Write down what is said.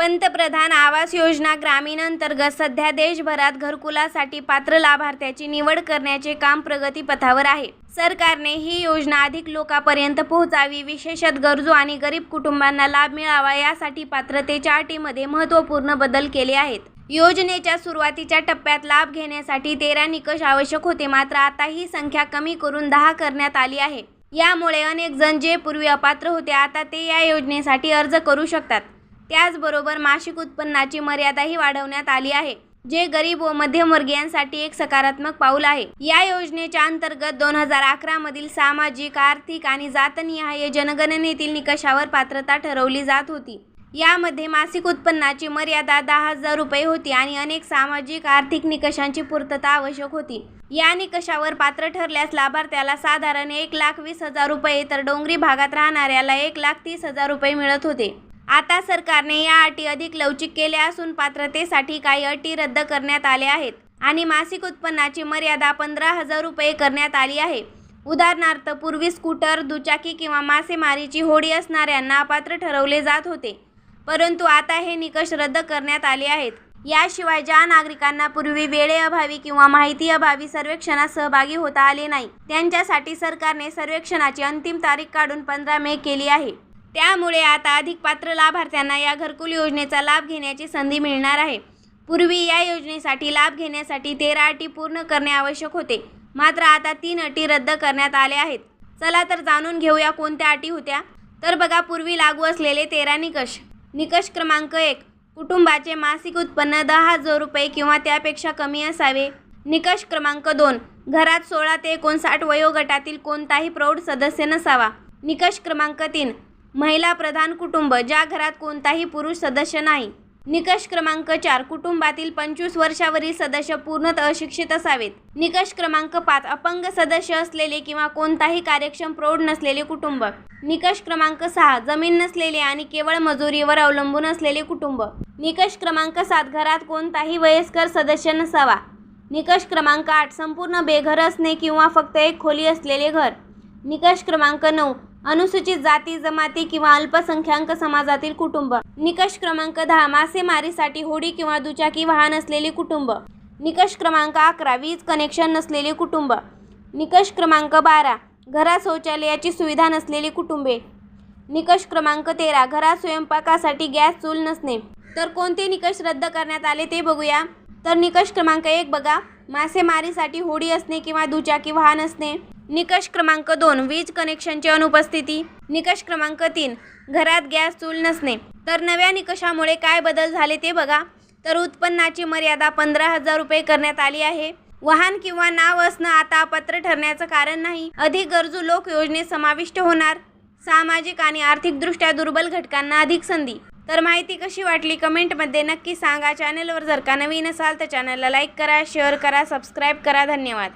पंतप्रधान आवास योजना ग्रामीण अंतर्गत सध्या देशभरात घरकुलासाठी पात्र लाभार्थ्याची निवड करण्याचे काम प्रगतीपथावर आहे. सरकारने ही योजना अधिक लोकांपर्यंत पोहोचावी विशेषत गरजू आणि गरीब कुटुंबांना लाभ मिळावा यासाठी पात्रतेच्या अटीमध्ये महत्त्वपूर्ण बदल केले आहेत. योजनेच्या सुरुवातीच्या टप्प्यात लाभ घेण्यासाठी तेरा निकष आवश्यक होते मात्र आता ही संख्या कमी करून दहा करण्यात आली आहे. यामुळे अनेक जण जे पूर्वी अपात्र होते आता ते या योजनेसाठी अर्ज करू शकतात. त्याचबरोबर मासिक उत्पन्नाची मर्यादाही वाढवण्यात आली आहे जे गरीब व मध्यमवर्गीयांसाठी एक सकारात्मक पाऊल आहे. या योजनेच्या अंतर्गत दोन हजार अकरा मधील सामाजिक आर्थिक आणि जातनिहाय जनगणनेतील निकषावर पात्रता ठरवली जात होती. यामध्ये मासिक उत्पन्नाची मर्यादा दहा हजार रुपये होती आणि अनेक सामाजिक आर्थिक निकषांची पूर्तता आवश्यक होती. या निकषावर पात्र ठरल्यास लाभार्थ्याला साधारण एक लाख वीस हजार रुपये तर डोंगरी भागात राहणाऱ्याला एक लाख तीस हजार रुपये मिळत होते. आता सरकारने या अटी अधिक लवचिक केल्या असून पात्रतेसाठी काही अटी रद्द करण्यात आल्या आहेत आणि मासिक उत्पन्नाची मर्यादा पंधरा हजार रुपये करण्यात आली आहे. उदाहरणार्थ पूर्वी स्कूटर दुचाकी किंवा मासेमारीची होडी असणाऱ्यांना अपात्र ठरवले जात होते. परंतु आता हे निकष रद्द करण्यात आले आहेत. याशिवाय ज्या नागरिकांना पूर्वी वेळेअभावी किंवा माहिती अभावी सर्वेक्षणात सहभागी होता आले नाही त्यांच्यासाठी सरकारने सर्वेक्षणाची अंतिम तारीख काढून पंधरा मे केली आहे. त्यामुळे आता अधिक पात्र लाभार्थ्यांना या घरकुल योजनेचा लाभ घेण्याची संधी मिळणार आहे. पूर्वी या योजनेसाठी लाभ घेण्यासाठी तेरा अटी पूर्ण करणे आवश्यक होते. मात्र आता तीन अटी रद्द करण्यात आल्या आहेत. चला तर जाणून घेऊया कोणत्या अटी होत्या. तर बघा पूर्वी लागू असलेले तेरा निकष. निकष क्रमांक एक कुटुंबाचे मासिक उत्पन्न दहा हजार रुपये किंवा त्यापेक्षा कमी असावे. निकष क्रमांक दोन घरात सोळा ते एकोणसाठ वयोगटातील कोणताही प्रौढ सदस्य नसावा. निकष क्रमांक तीन महिला प्रधान कुटुंब ज्या घरात कोणताही पुरुष सदस्य नाही. निकष क्रमांक चार कुटुंबातील पंचवीस वर्षावरील सदस्य पूर्णतः अशिक्षित असावेत. निकष क्रमांक पाच अपंग सदस्य असलेले किंवा कोणताही कार्यक्षम प्रौढ नसलेले कुटुंब. निकष क्रमांक सहा जमीन नसलेले आणि केवळ मजुरीवर अवलंबून असलेले कुटुंब. निकष क्रमांक सात घरात कोणताही वयस्कर सदस्य नसावा. निकष क्रमांक आठ संपूर्ण बेघर असणे किंवा फक्त एक खोली असलेले घर. निकष क्रमांक नऊ अनुसूचित जाती जमाती किंवा अल्पसंख्याक समाजातील कुटुंब. निकष क्रमांक दहा मासेमारीसाठी होडी किंवा दुचाकी वाहन असलेले कुटुंब. निकष क्रमांक अकरा वीज कनेक्शन नसलेले कुटुंब. निकष क्रमांक बारा घरात शौचालयाची सुविधा नसलेली कुटुंबे. निकष क्रमांक तेरा घरात स्वयंपाकासाठी गॅस चूल नसणे. तर कोणते निकष रद्द करण्यात आले ते बघूया. तर निकष क्रमांक एक बघा मासेमारीसाठी होडी असणे किंवा दुचाकी वाहन असणे. निकष क्रमांक दोन वीज कनेक्शनची अनुपस्थिती. निकष क्रमांक तीन घरात गॅस चूल नसणे. तर नव्या निकषामुळे काय बदल झाले ते बघा. तर उत्पन्नाची मर्यादा पंधरा हजार रुपये करण्यात आली आहे. वाहन किंवा नाव असणं आता अपात्र ठरण्याचं कारण नाही. अधिक गरजू लोक योजनेत समाविष्ट होणार. सामाजिक आणि आर्थिकदृष्ट्या दुर्बल घटकांना अधिक संधी. तर माहिती कशी वाटली कमेंटमध्ये नक्की सांगा. चॅनलवर जर का नवीन असाल तर चॅनलला लाईक करा शेअर करा सबस्क्राईब करा. धन्यवाद.